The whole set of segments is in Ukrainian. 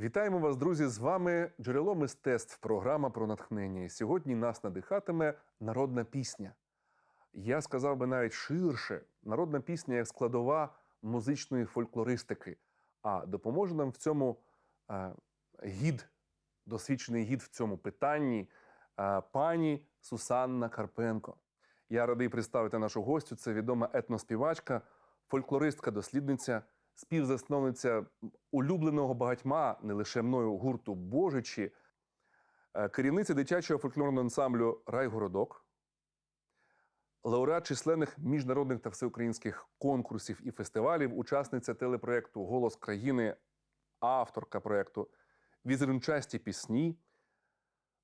Вітаємо вас, друзі! З вами джерело мистецтв, програма про натхнення. І сьогодні нас надихатиме народна пісня. Я сказав би навіть ширше: народна пісня як складова музичної фольклористики. А допоможе нам в цьому е, гід, досвідчений гід в цьому питанні, е, пані Сусанна Карпенко. Я радий представити нашу гостю. Це відома етноспівачка, фольклористка, дослідниця, співзасновниця улюбленого багатьма, не лише мною гурту Божичі, е, керівниця дитячого фольклорного ансамблю Райгородок, лауреат численних міжнародних та всеукраїнських конкурсів і фестивалів, учасниця телепроєкту Голос країни, авторка проєкту Візерунчасті пісні,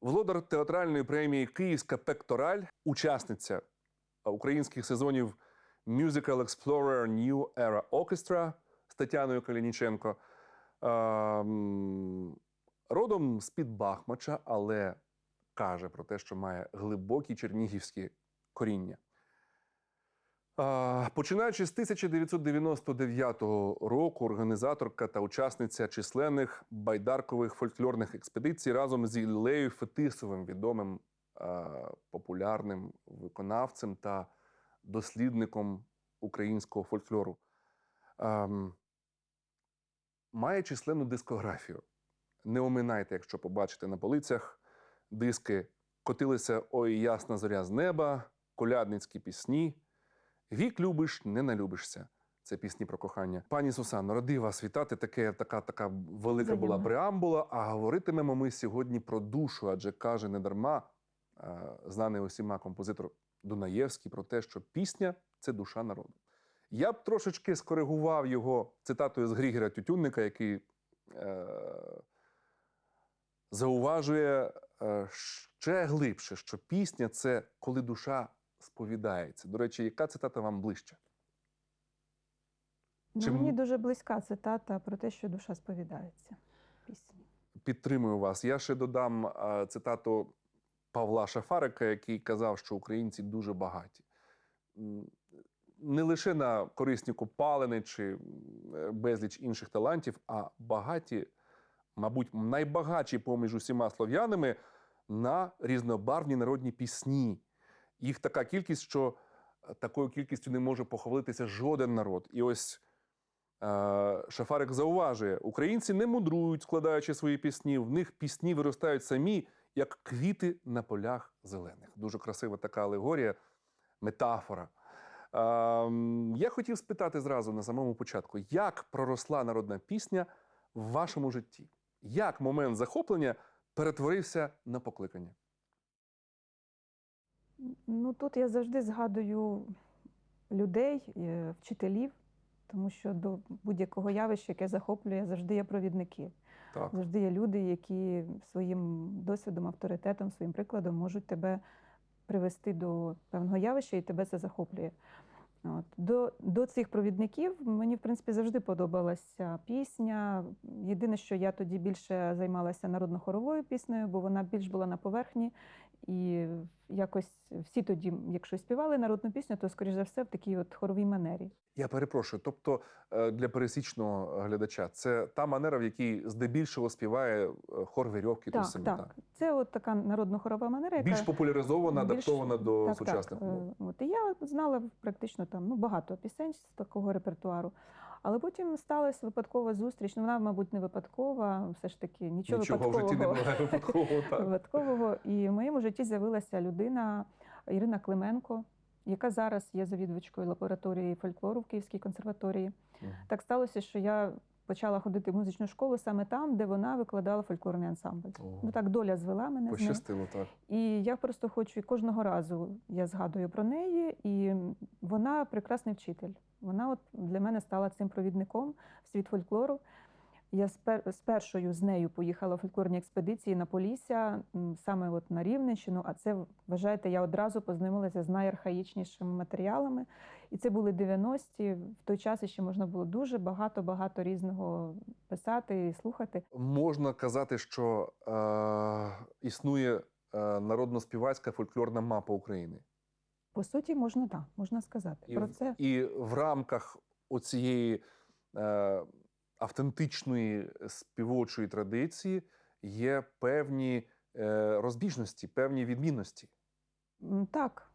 володар театральної премії Київська пектораль, учасниця українських сезонів Musical Explorer New Era Orchestra Тетяною Калініченко. Ем, Родом з-під Бахмача, але каже про те, що має глибокі чернігівські коріння. А, Починаючи з 1999 року, організаторка та учасниця численних байдаркових фольклорних експедицій разом з Іллею Фетисовим, відомим а, популярним виконавцем та дослідником українського фольклору. Має численну дискографію. Не оминайте, якщо побачите на полицях диски Котилися Ой, ясна зоря з неба, колядницькі пісні. Вік любиш, не налюбишся. Це пісні про кохання. Пані Сусанно, ради вас вітати. Таке, така, така велика була преамбула. А говоритимемо ми сьогодні про душу, адже каже недарма е, знаний усіма композитор Дунаєвський про те, що пісня це душа народу. Я б трошечки скоригував його цитатою з Грігера Тютюнника, який е, зауважує е, ще глибше, що пісня це коли душа сповідається. До речі, яка цитата вам ближче? Ну, Чи Мені дуже близька цитата про те, що душа сповідається пісні. Підтримую вас. Я ще додам е, цитату Павла Шафарика, який казав, що українці дуже багаті. Не лише на корисні копалини чи е, безліч інших талантів, а багаті, мабуть, найбагатші поміж усіма слов'янами на різнобарвні народні пісні. Їх така кількість, що е, такою кількістю не може похвалитися жоден народ. І ось Е, Шафарик зауважує: українці не мудрують, складаючи свої пісні. В них пісні виростають самі, як квіти на полях зелених. Дуже красива така алегорія, метафора. Я хотів спитати зразу на самому початку, як проросла народна пісня в вашому житті? Як момент захоплення перетворився на покликання? Ну тут я завжди згадую людей, е, вчителів, тому що до будь-якого явища, яке захоплює, завжди є провідники. Так. Завжди є люди, які своїм досвідом, авторитетом, своїм прикладом можуть тебе привести до певного явища, і тебе це захоплює. От. До, до цих провідників мені, в принципі, завжди подобалася пісня. Єдине, що я тоді більше займалася народно-хоровою піснею, бо вона більш була на поверхні. І якось всі тоді, якщо співали народну пісню, то, скоріш за все, в такій от хоровій манері. Я перепрошую. Тобто е, для пересічного глядача це та манера, в якій здебільшого співає е, хор вірьовки Так, самий, так. Це от така народно-хорова манера, яка Більш популяризована, більш- адаптована до так, сучасних так. Е, От, і я знала практично там ну, багато пісень з такого репертуару. Але потім сталася випадкова зустріч. Ну, вона, мабуть, не випадкова, все ж таки нічого, Нічого в житті не випадкового. буває випадково. Так. випадкового. І в моєму житті з'явилася людина Ірина Клименко, яка зараз є завідувачкою лабораторії фольклору в Київській консерваторії. Мгм. Так сталося, що я почала ходити в музичну школу саме там, де вона викладала фольклорний ансамбль. О. Ну так доля звела мене з так. І я просто хочу і кожного разу я згадую про неї, і вона прекрасний вчитель. Вона от для мене стала цим провідником в світ фольклору. Я з першою з нею поїхала в фольклорні експедиції на Полісся, саме от на Рівненщину. А це, вважаєте, я одразу познайомилася з найархаїчнішими матеріалами. І це були 90-ті. В той час ще можна було дуже багато-багато різного писати і слухати. Можна казати, що е, існує е, народно-співацька фольклорна мапа України. По суті, можна так, можна сказати. І, Про це і в рамках оцієї е, автентичної співочої традиції є певні е, розбіжності, певні відмінності. Так,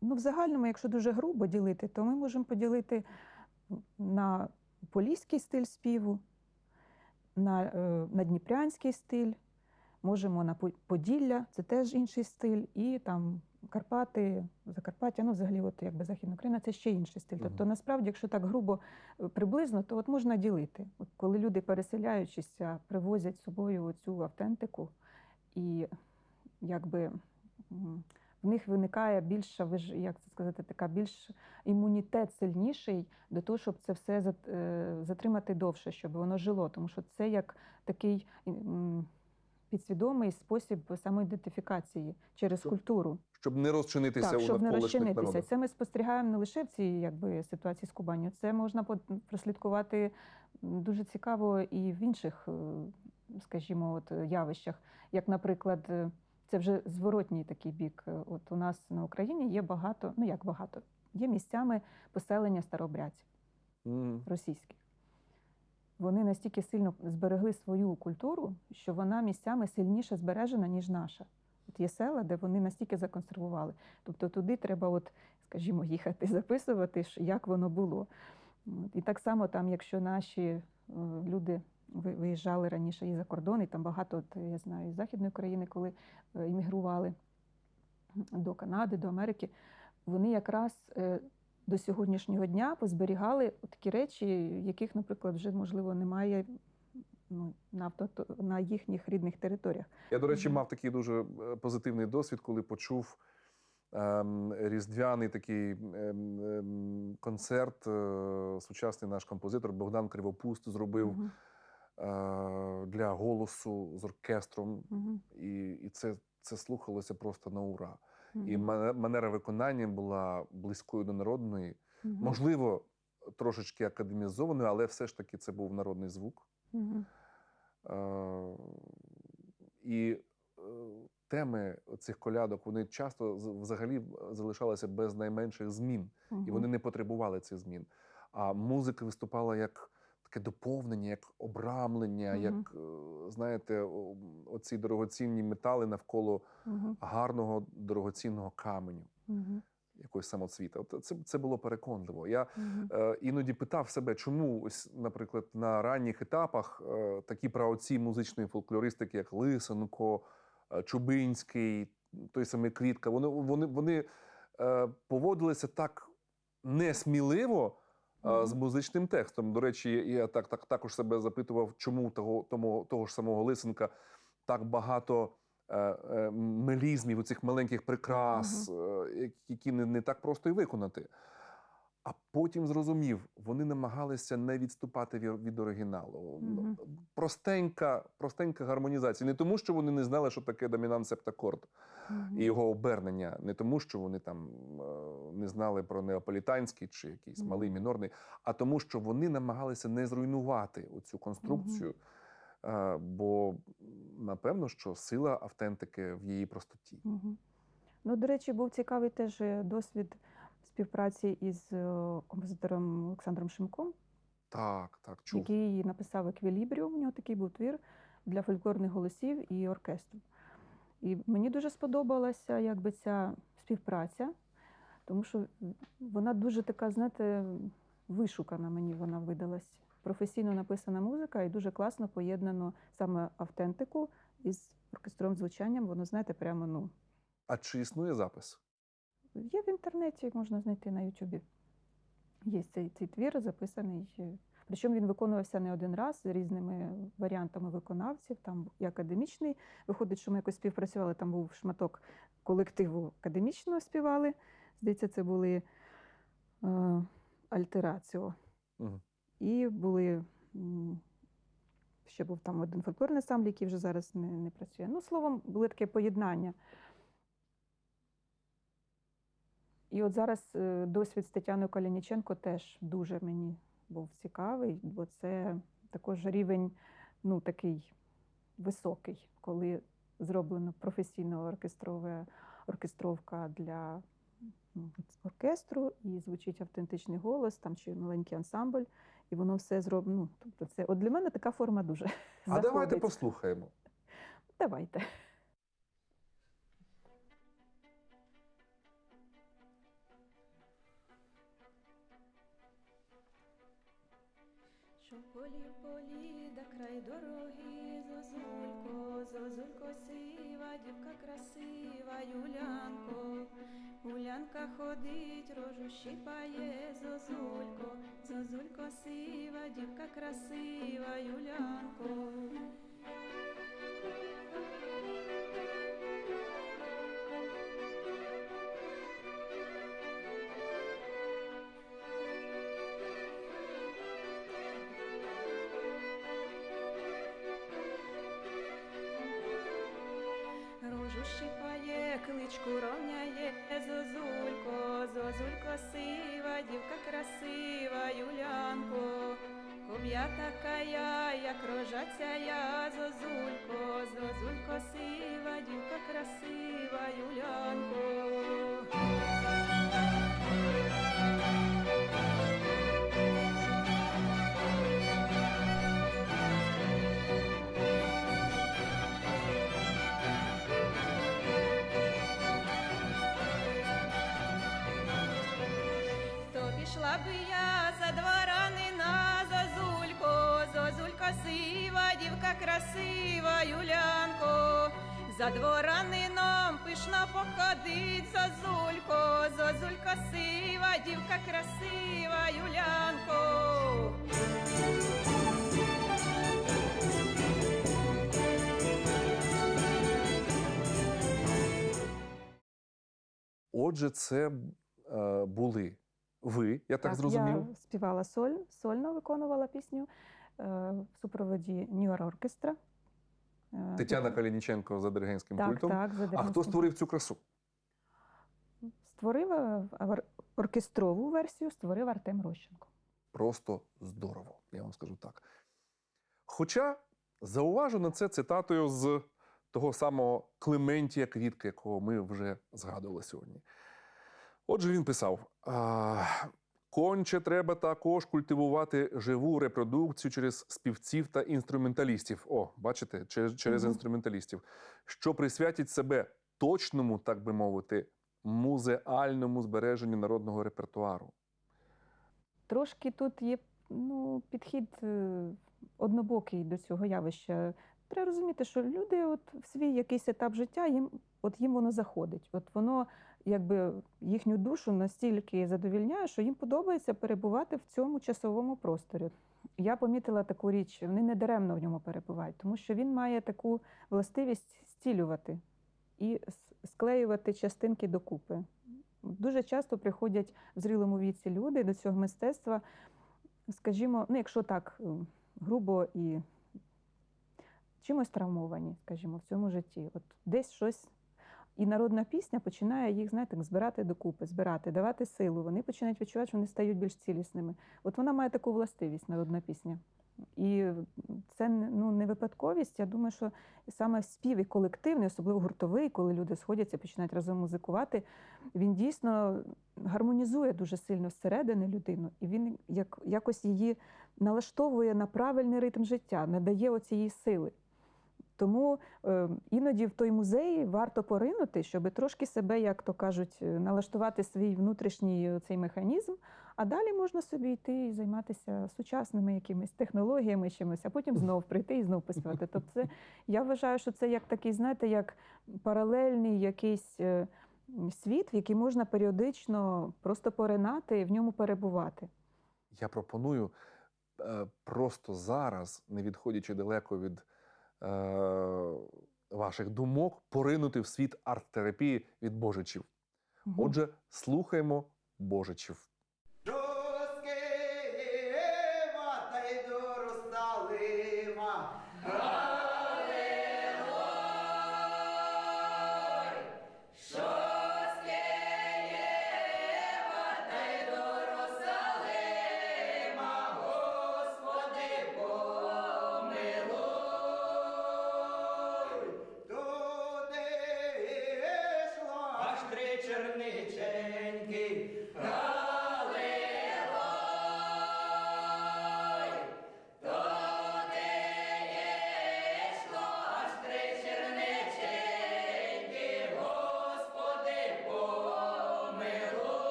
ну в загальному, якщо дуже грубо ділити, то ми можемо поділити на поліський стиль співу, на, е, на дніпрянський стиль, можемо на Поділля, це теж інший стиль, і там Карпати, Закарпаття, ну взагалі, от якби Західна Україна, це ще інший стиль. Тобто, насправді, якщо так грубо е, приблизно, то от можна ділити. От коли люди, переселяючися, привозять з собою цю автентику, і якби в них виникає більша як це сказати, така більш імунітет сильніший до того, щоб це все е, затримати довше, щоб воно жило. Тому що це як такий підсвідомий спосіб самоідентифікації через Щоб культуру. Щоб не розчинитися Так, у щоб не розчинитися. народах. Це ми спостерігаємо не лише в цій якби, ситуації з Кубаню. Це можна прослідкувати дуже цікаво і в інших, е, скажімо, от, явищах. Як, наприклад, е, це вже зворотній такий бік. Е, От у нас на Україні є багато, ну як багато, є місцями поселення старообрядців Мгм. російських. Вони настільки сильно зберегли свою культуру, що вона місцями сильніше збережена, ніж наша. От є села, де вони настільки законсервували. Тобто туди треба, от, скажімо, їхати, записувати, як воно було. От. І так само, там, якщо наші е, люди виїжджали раніше і за кордон, і там багато, от, я знаю, із Західної України, коли е, іммігрували до Канади, до Америки, вони якраз е, до сьогоднішнього дня позберігали такі речі, яких, наприклад, вже можливо немає ну, на, авто, на їхніх рідних територіях. Я, до речі, мав такий дуже е, позитивний досвід, коли почув ем, різдвяний такий ем, ем, концерт. Е, сучасний наш композитор Богдан Кривопуст зробив е, для голосу з оркестром, мгм, і, і це, це слухалося просто на ура. І манера виконання була близькою до народної, мгм, можливо, трошечки академізованою, але все ж таки це був народний звук. мгм, Е, І е, теми цих колядок вони часто взагалі залишалися без найменших змін, і вони не потребували цих змін. А музика виступала як таке доповнення, як обрамлення, Мгм. як е, знаєте, оці дорогоцінні метали навколо Мгм, гарного дорогоцінного каменю, мгм, якогось самоцвіта. От це, це було переконливо. Я мгм. е, іноді питав себе, чому ось, наприклад, на ранніх етапах е, такі праотці музичної фольклористики, як Лисенко, е, Чубинський, той самий Квітка, вони, вони, вони е, поводилися так несміливо. З музичним текстом. До речі, я так, так також себе запитував, чому того, тому, того ж самого Лисенка так багато е, е, мелізмів, цих маленьких прикрас, е, які не, не так просто і виконати. А потім зрозумів, вони намагалися не відступати від, оригіналу. Мгм. Простенька, простенька гармонізація. Не тому, що вони не знали, що таке домінант септакорд Мгм. і його обернення, не тому, що вони там е, не знали про неаполітанський чи якийсь Мгм. малий мінорний, а тому, що вони намагалися не зруйнувати оцю конструкцію. Е, Бо напевно, що сила автентики в її простоті. Ну, до речі, був цікавий теж е, досвід співпраці із е, композитором Олександром Шимком, Так, так, чув. який написав еквілібріум. У нього такий був твір для фольклорних голосів і оркестру. І мені дуже сподобалася якби ця співпраця, тому що вона дуже така, знаєте, вишукана мені вона видалась. Професійно написана музика і дуже класно поєднано саме автентику із оркестровим звучанням. Воно, знаєте, прямо ну, А чи існує запис? Є в інтернеті, можна знайти на Ютубі. Є цей, цей твір записаний. е, Причому він виконувався не один раз з різними варіантами виконавців. Там і академічний. Виходить, що ми якось співпрацювали. Там був шматок колективу академічного співали. Здається, це були е, альтераціо. Мгм. І були ще був там один фольклорний ансамбль, який вже зараз не, не працює. Ну, словом, було таке поєднання. І от зараз е, досвід з Тетяною Калініченко теж дуже мені був цікавий, бо це також рівень, ну, такий високий, коли зроблено професійно оркестрове, оркестровка для м, оркестру і звучить автентичний голос, там чи маленький ансамбль, і воно все зроблено. Ну, тобто це от для мене така форма дуже. А давайте послухаємо. Давайте. Полі, да дороги, зозулько, зозулько сива, дівка красива, Юлянко. Гулянка ходить, рожу щипає, зозулько, зозулько сива, дівка красива, Юлянко. Я за дворянина, зозулько, зозулька сива, дівка красива, Юлянко. За дворянином пишно походить, зозулько, зозулька сива, дівка красива, Юлянко. Отже, це е, були ви, я так, зрозумів. Я співала соль, сольно виконувала пісню е, в супроводі Нью-Йорк оркестра. Е, Тетяна Калініченко за диригентським так, пультом. так, за а хто створив цю красу? Створив е, ор- оркестрову версію, створив Артем Рощенко. Просто здорово, я вам скажу так. Хоча зауважу на це цитатою з того самого Клементія Квітка, якого ми вже згадували сьогодні. Отже, він писав: конче треба також культивувати живу репродукцію через співців та інструменталістів. О, бачите, через, через Мгм. інструменталістів, що присвятять себе точному, так би мовити, музеальному збереженню народного репертуару. Трошки тут є ну, підхід е, однобокий до цього явища. Треба розуміти, що люди от в свій якийсь етап життя їм, от їм воно заходить. От воно якби їхню душу настільки задовільняє, що їм подобається перебувати в цьому часовому просторі. Я помітила таку річ, вони не даремно в ньому перебувають, тому що він має таку властивість зцілювати і склеювати частинки докупи. Дуже часто приходять в зрілому віці люди до цього мистецтва, скажімо, ну, якщо так грубо і чимось травмовані, скажімо, в цьому житті. От десь щось. І народна пісня починає їх, знаєте, збирати докупи, збирати, давати силу. Вони починають відчувати, що вони стають більш цілісними. От вона має таку властивість, народна пісня. І це ну, не випадковість. Я думаю, що саме спів і колективний, особливо гуртовий, коли люди сходяться, починають разом музикувати, він дійсно гармонізує дуже сильно зсередини людину, і він як, якось її налаштовує на правильний ритм життя, надає оцієї сили. Тому е, іноді в той музей варто поринути, щоб трошки себе, як то кажуть, е, налаштувати свій внутрішній цей механізм, а далі можна собі йти і займатися сучасними якимись технологіями, чимось, а потім знов прийти і знов поспівати. Тобто, це, я вважаю, що це як такий, знаєте, як паралельний якийсь е, світ, в який можна періодично просто поринати і в ньому перебувати. Я пропоную е, просто зараз, не відходячи далеко від е, ваших думок, поринути в світ арт-терапії від божичів. Отже, слухаємо божичів.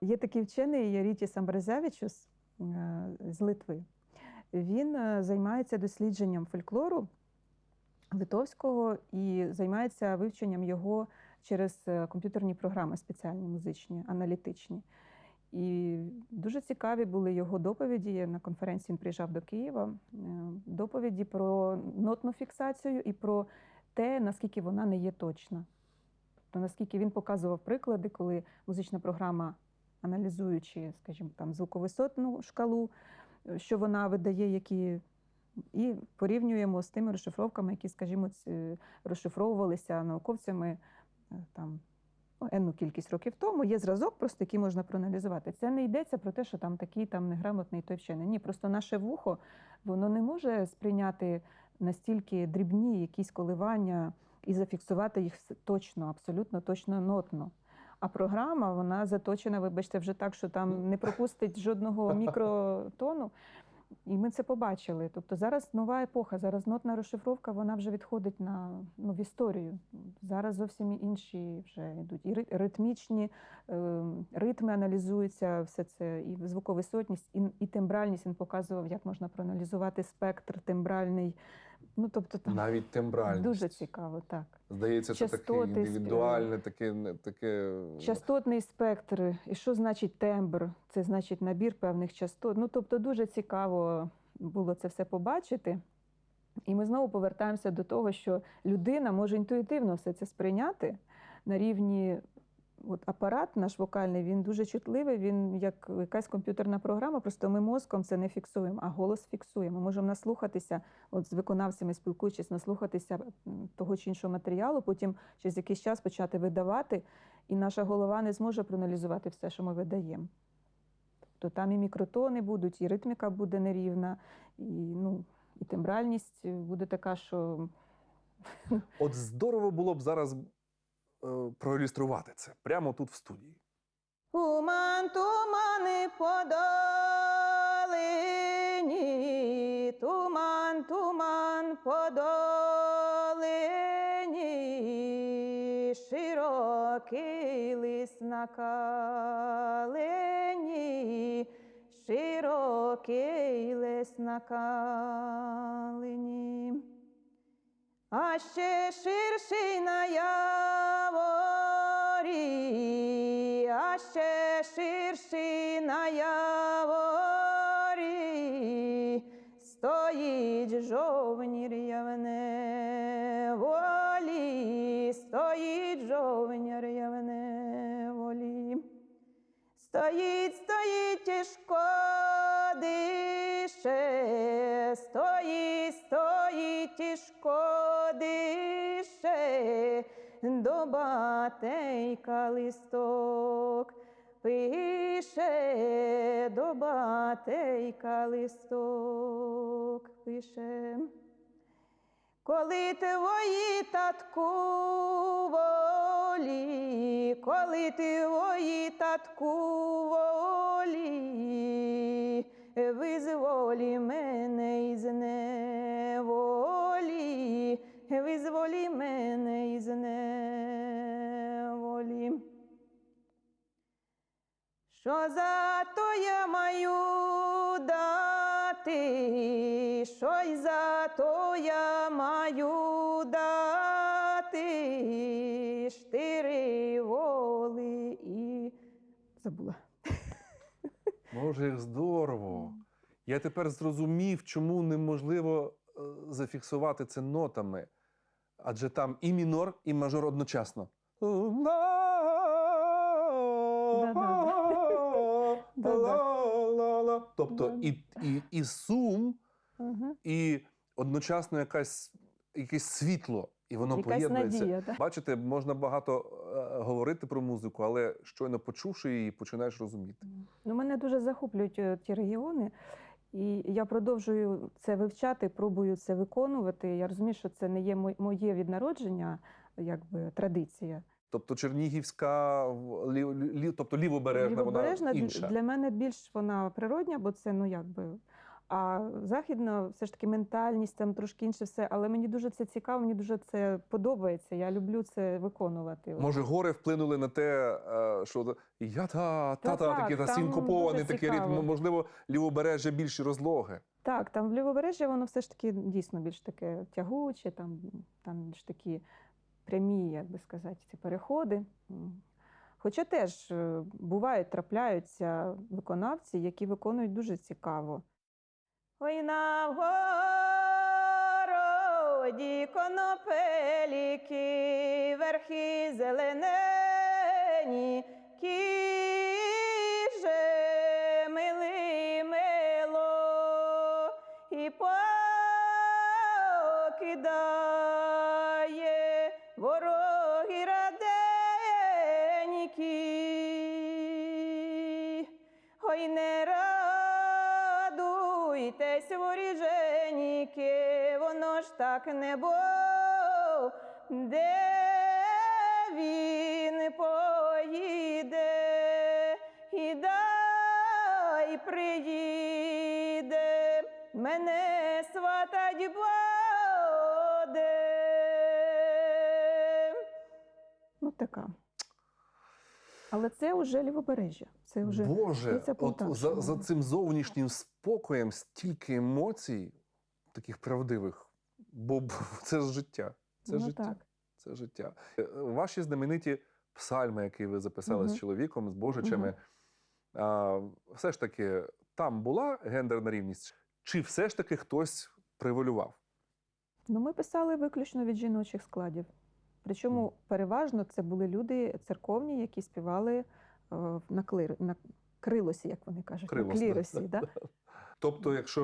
Є такий вчений Ярітіс Амбразевичус е, з Литви. Він е, займається дослідженням фольклору литовського і займається вивченням його через е, комп'ютерні програми спеціальні музичні, аналітичні. І дуже цікаві були його доповіді. На конференції він приїжджав до Києва. Доповіді про нотну фіксацію і про те, наскільки вона не є точна. Тобто, наскільки він показував приклади, коли музична програма, аналізуючи, скажімо, там звуковисотну шкалу, е, що вона видає, які. І порівнюємо з тими розшифровками, які, скажімо, розшифровувалися науковцями е, там ну, енну кількість років тому. Є зразок, просто який можна проаналізувати. Це не йдеться про те, що там такий там неграмотний той вчений. Ні, просто наше вухо воно не може сприйняти настільки дрібні якісь коливання і зафіксувати їх точно, абсолютно точно нотно. А програма вона заточена, вибачте, вже так, що там не пропустить жодного мікротону. І ми це побачили. Тобто зараз нова епоха, зараз нотна розшифровка, вона вже відходить на ну, в історію. Зараз зовсім інші вже йдуть. І ритмічні е, ритми аналізуються, все це, і звуковисотність, і, і тембральність. Він показував, як можна проаналізувати спектр тембральний. Ну, тобто там Навіть тембральність. дуже цікаво, так. Здається, це таке індивідуальне, таке, таке. Частотний спектр, і що значить тембр? Це значить набір певних частот. Ну, тобто, дуже цікаво було це все побачити. І ми знову повертаємося до того, що людина може інтуїтивно все це сприйняти на рівні. От апарат наш вокальний, він дуже чутливий, він як якась комп'ютерна програма, просто ми мозком це не фіксуємо, а голос фіксуємо. Ми можемо наслухатися, от з виконавцями спілкуючись, наслухатися того чи іншого матеріалу, потім через якийсь час почати видавати, і наша голова не зможе проаналізувати все, що ми видаємо. Тобто там і мікротони будуть, і ритміка буде нерівна, і, ну, і тембральність буде така, що От здорово було б зараз проілюструвати це прямо тут в студії. Туман, тумани по долині, туман, туман по долині, широкий лис на калині, широкий лис на калині. А ще ширший на яворі, на яворі, стоїть жовнір явне. Волі, стоїть жовнір явне. Волі. Стоїть, стоїть тяжко дише, стоїть, стоїть тяжко дише, до батейка листок пише, до батейка листок пише. Коли твої татку волі, коли твої татку волі, визволі мене із неволі, визволі мене із неволі. Що за то я маю дати, що й за то я маю дати, штири воли і забула. Боже, як здорово. Я тепер зрозумів, чому неможливо е, зафіксувати це нотами. Адже там і мінор, і мажор одночасно. Ла-ла-ла. Тобто і, і, і сум, Угу. і одночасно якась, якесь світло, і воно Якась поєднується. надія. Так? Бачите, можна багато е, говорити про музику, але щойно почувши її, починаєш розуміти. Ну, мене дуже захоплюють е, ті регіони, і я продовжую це вивчати, пробую це виконувати. Я розумію, що це не є моє від народження, якби традиція. Тобто Чернігівська, лі, лі, тобто лівобережна, Лівобережна вона інша. для мене більш вона природня, бо це ну якби. А західна все ж таки ментальність, там трошки інше все. Але мені дуже це цікаво, мені дуже це подобається. Я люблю це виконувати. Може, гори вплинули на те, е, що я та, та, та, так, такі та там синкопований такий ритм, можливо, лівобережжя більші розлоги. Так, там в лівобережжя воно все ж таки дійсно більш таке тягуче, там, там більш такі прямі, як би сказати, ці переходи. Хоча теж е, бувають, трапляються виконавці, які виконують дуже цікаво. Ой на городі конопеліки, верхи зеленені, воріженіки, воно ж так небо, де він поїде, і дай приїде, мене сватать буде. Ну, така. Але це вже лівобережжя. Це вже Боже, от за, за цим зовнішнім спокоєм стільки емоцій, таких правдивих, бо це ж життя. Це ну, життя. так. Це життя. Е, Ваші знамениті псальми, які ви записали Мгм. з чоловіком, з божичами, а, все ж таки там була гендерна рівність, чи все ж таки хтось приволював? Ну, ми писали виключно від жіночих складів. Причому переважно це були люди церковні, які співали е, на, клир, на крилосі, як вони кажуть, Крилос, на кліросі. Да? Тобто, якщо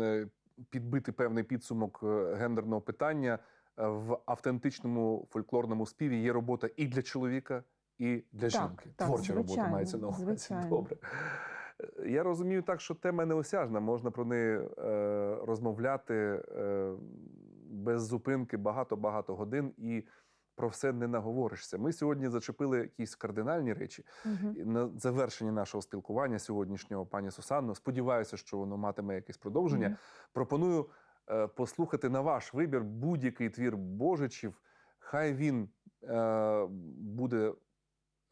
е, е, підбити певний підсумок е, гендерного питання, е, в автентичному фольклорному співі є робота і для чоловіка, і для Так, жінки. так, Творча робота мається на увазі. Добре. Е, Я розумію так, що тема неосяжна, можна про неї розмовляти без зупинки багато-багато годин і про все не наговоришся. Ми сьогодні зачепили якісь кардинальні речі. І На завершення нашого спілкування сьогоднішнього, пані Сусанно, сподіваюся, що воно матиме якесь продовження. Мгм. Пропоную е, послухати на ваш вибір будь-який твір Божичів. Хай він е, буде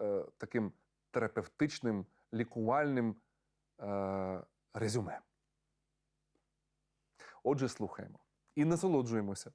е, таким терапевтичним, лікувальним е, резюме. Отже, слухаємо і насолоджуємося.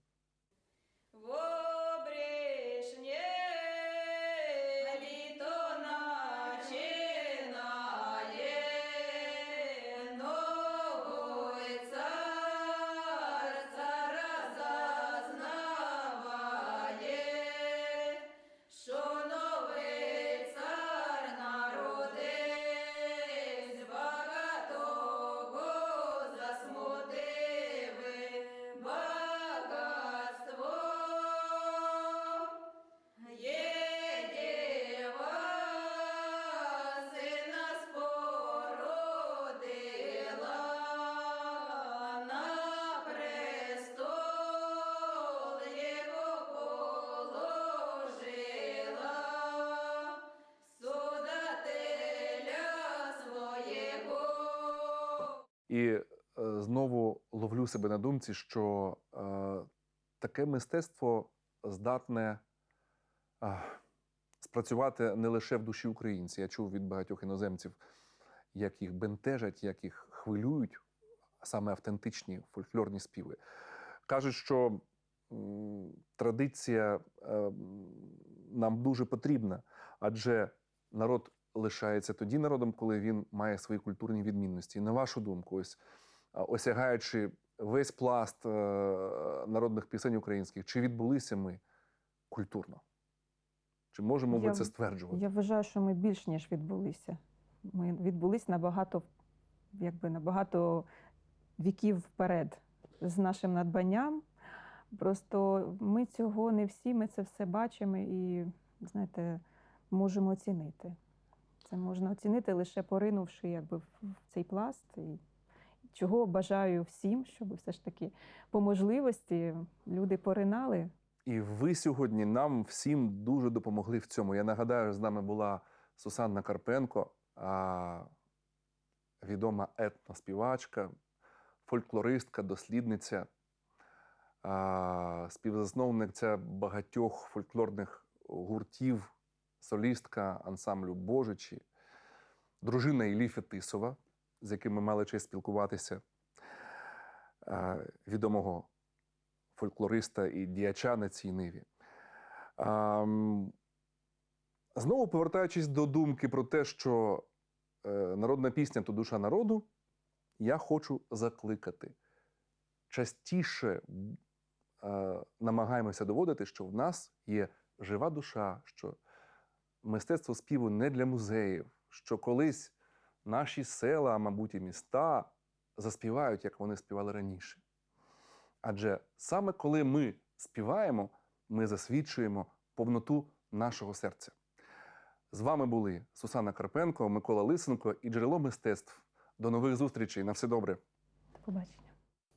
І е, знову ловлю себе на думці, що е, таке мистецтво здатне е, спрацювати не лише в душі українців. Я чув від багатьох іноземців, як їх бентежать, як їх хвилюють саме автентичні фольклорні співи. Кажуть, що традиція нам дуже потрібна, адже народ лишається тоді народом, коли він має свої культурні відмінності. І на вашу думку, ось осягаючи весь пласт е, народних пісень українських, чи відбулися ми культурно? Чи можемо ми Я- це стверджувати? Я вважаю, що ми більш ніж відбулися. Ми відбулись набагато, якби набагато віків вперед з нашим надбанням. Просто ми цього не всі, ми це все бачимо і, знаєте, можемо оцінити. Це можна оцінити лише поринувши якби, в цей пласт. І чого бажаю всім, щоб все ж таки по можливості люди поринали І ви сьогодні нам всім дуже допомогли в цьому. Я нагадаю, з нами була Сусанна Карпенко, відома етноспівачка, фольклористка, дослідниця, співзасновниця багатьох фольклорних гуртів, солістка ансамблю Божичі, дружина Іллі Фетисова, з яким ми мали честь спілкуватися, відомого фольклориста і діяча на цій ниві. Знову повертаючись до думки про те, що е, народна пісня то душа народу, я хочу закликати. Частіше е, намагаємося доводити, що в нас є жива душа, що мистецтво співу не для музеїв, що колись наші села, мабуть, і міста заспівають, як вони співали раніше. Адже саме коли ми співаємо, ми засвідчуємо повноту нашого серця. З вами були Сусана Карпенко, Микола Лисенко і джерело мистецтв. До нових зустрічей. На все добре. До побачення.